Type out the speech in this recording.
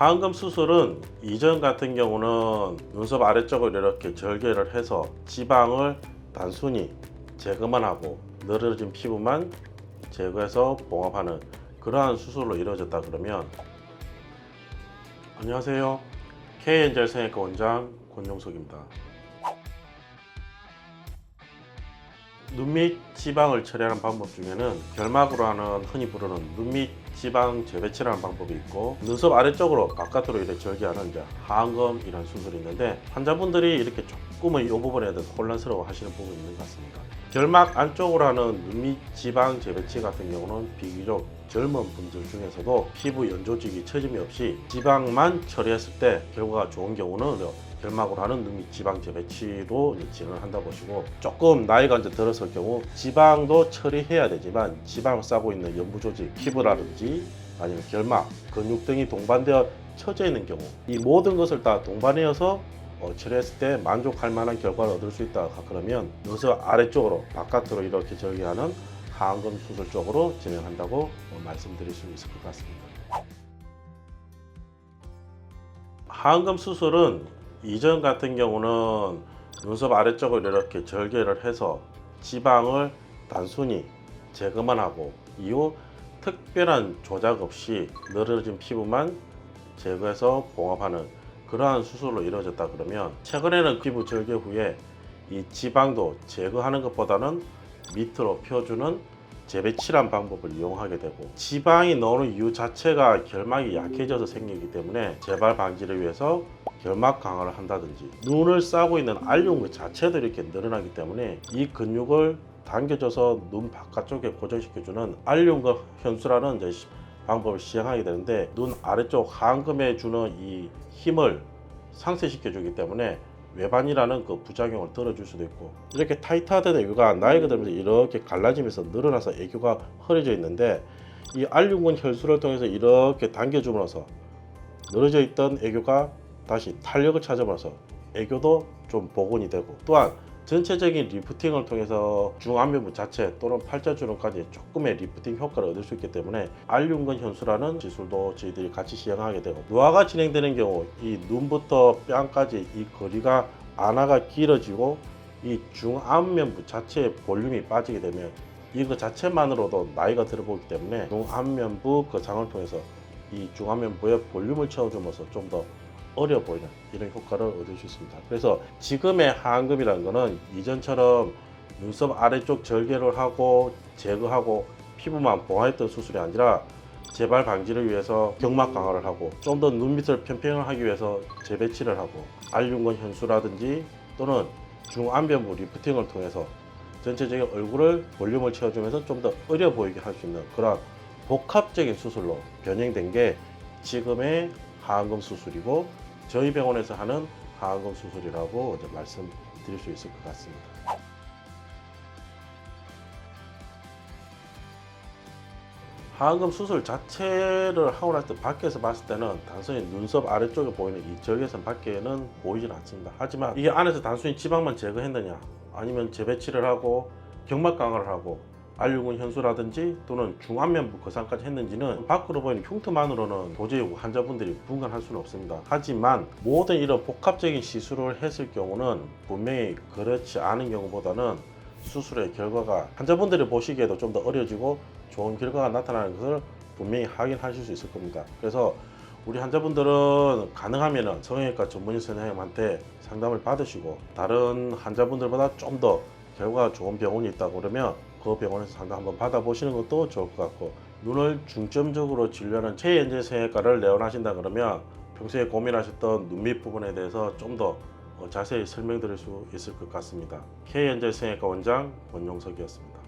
하안검 수술은 이전 같은 경우는 눈썹 아래쪽을 이렇게 절개를 해서 지방을 단순히 제거만 하고 늘어진 피부만 제거해서 봉합하는 그러한 수술로 이루어졌다 그러면 안녕하세요. K엔젤 성형외과 원장 권용석입니다 눈 밑 지방을 처리하는 방법 중에는 결막으로 하는 흔히 부르는 눈 밑 지방 재배치라는 방법이 있고 눈썹 아래쪽으로 바깥으로 이렇게 절개하는 이제 하안검이라는 수술이 있는데 환자분들이 이렇게 조금은 이 부분에 대해서 혼란스러워 하시는 부분이 있는 것 같습니다. 결막 안쪽으로 하는 눈 밑 지방 재배치 같은 경우는 비교적 젊은 분들 중에서도 피부 연조직이 처짐이 없이 지방만 처리했을 때 결과가 좋은 경우는 결막으로 하는 눈밑 지방 재배치로 이제 진행을 한다 보시고 조금 나이가 이제 들었을 경우 지방도 처리해야 되지만 지방을 싸고 있는 연부 조직 피부라든지 아니면 결막 근육 등이 동반되어 처져 있는 경우 이 모든 것을 다 동반해서 어, 처리했을 때 만족할 만한 결과를 얻을 수 있다 그러면 눈썹 아래쪽으로 바깥으로 이렇게 절개하는 하안검 수술 쪽으로 진행한다고 어, 말씀드릴 수 있을 것 같습니다. 하안검 수술은 이전 같은 경우는 눈썹 아래쪽을 이렇게 절개를 해서 지방을 단순히 제거만 하고 이후 특별한 조작 없이 늘어진 피부만 제거해서 봉합하는 그러한 수술로 이루어졌다 그러면 최근에는 피부 절개 후에 이 지방도 제거하는 것보다는 밑으로 펴주는 재배치란 방법을 이용하게 되고 지방이 나오는 이유 자체가 결막이 약해져서 생기기 때문에 재발 방지를 위해서 결막 강화를 한다든지 눈을 싸고 있는 알륨 자체도 이렇게 늘어나기 때문에 이 근육을 당겨줘서 눈 바깥쪽에 고정시켜주는 알륨과 현수라는 방법을 시행하게 되는데 눈 아래쪽 하안검에 주는 이 힘을 상쇄시켜주기 때문에 외반이라는 그 부작용을 덜어줄 수도 있고 이렇게 타이트하던 애교가 나이가 들면서 이렇게 갈라지면서 늘어나서 애교가 흐려져 있는데 이 알륜근 혈수를 통해서 이렇게 당겨줌으로써 늘어져 있던 애교가 다시 탄력을 찾아버려서 애교도 좀 복원이 되고 또한 전체적인 리프팅을 통해서 중안면부 자체 또는 팔자주름까지 조금의 리프팅 효과를 얻을 수 있기 때문에 알륜근 현수라는 기술도 저희들이 같이 시행하게 되고 노화가 진행되는 경우 이 눈부터 뺨까지 이 거리가 안화가 길어지고 이 중안면부 자체의 볼륨이 빠지게 되면 이거 자체만으로도 나이가 들어 보기 때문에 중안면부 그 장을 통해서 이 중안면부에 볼륨을 채워주면서 좀더 어려 보이는 이런 효과를 얻을 수 있습니다. 그래서 지금의 하안검이라는 거는 이전처럼 눈썹 아래쪽 절개를 하고 제거하고 피부만 봉화했던 수술이 아니라 재발 방지를 위해서 경막 강화를 하고 좀 더 눈 밑을 평평을 하기 위해서 재배치를 하고 알륜근 현수라든지 또는 중안면부 리프팅을 통해서 전체적인 얼굴을 볼륨을 채워주면서 좀 더 어려 보이게 할 수 있는 그런 복합적인 수술로 변형된 게 지금의 하안검 수술이고 저희 병원에서 하는 하안검 수술이라고 말씀드릴 수 있을 것 같습니다. 하안검 수술 자체를 하고 났을 때 밖에서 봤을 때는 단순히 눈썹 아래쪽에 보이는 이 절개선 밖에는 보이질 않습니다. 하지만 이게 안에서 단순히 지방만 제거했느냐 아니면 재배치를 하고 경막 강화를 하고 알류근 현수라든지 또는 중안면부 거상까지 했는지는 밖으로 보이는 흉터만으로는 도저히 환자분들이 분간할 수는 없습니다. 하지만 모든 이런 복합적인 시술을 했을 경우는 분명히 그렇지 않은 경우보다는 수술의 결과가 환자분들이 보시기에도 좀 더 어려지고 좋은 결과가 나타나는 것을 분명히 확인하실 수 있을 겁니다. 그래서 우리 환자분들은 가능하면 성형외과 전문의 선생님한테 상담을 받으시고 다른 환자분들보다 좀 더 결과가 좋은 병원이 있다고 그러면 그 병원에서 상담 한번 받아보시는 것도 좋을 것 같고 눈을 중점적으로 진료하는 최연재 성형외과를 내원하신다 그러면 평소에 고민하셨던 눈밑 부분에 대해서 좀 더 자세히 설명드릴 수 있을 것 같습니다. K연재 성형외과 원장 원용석이었습니다.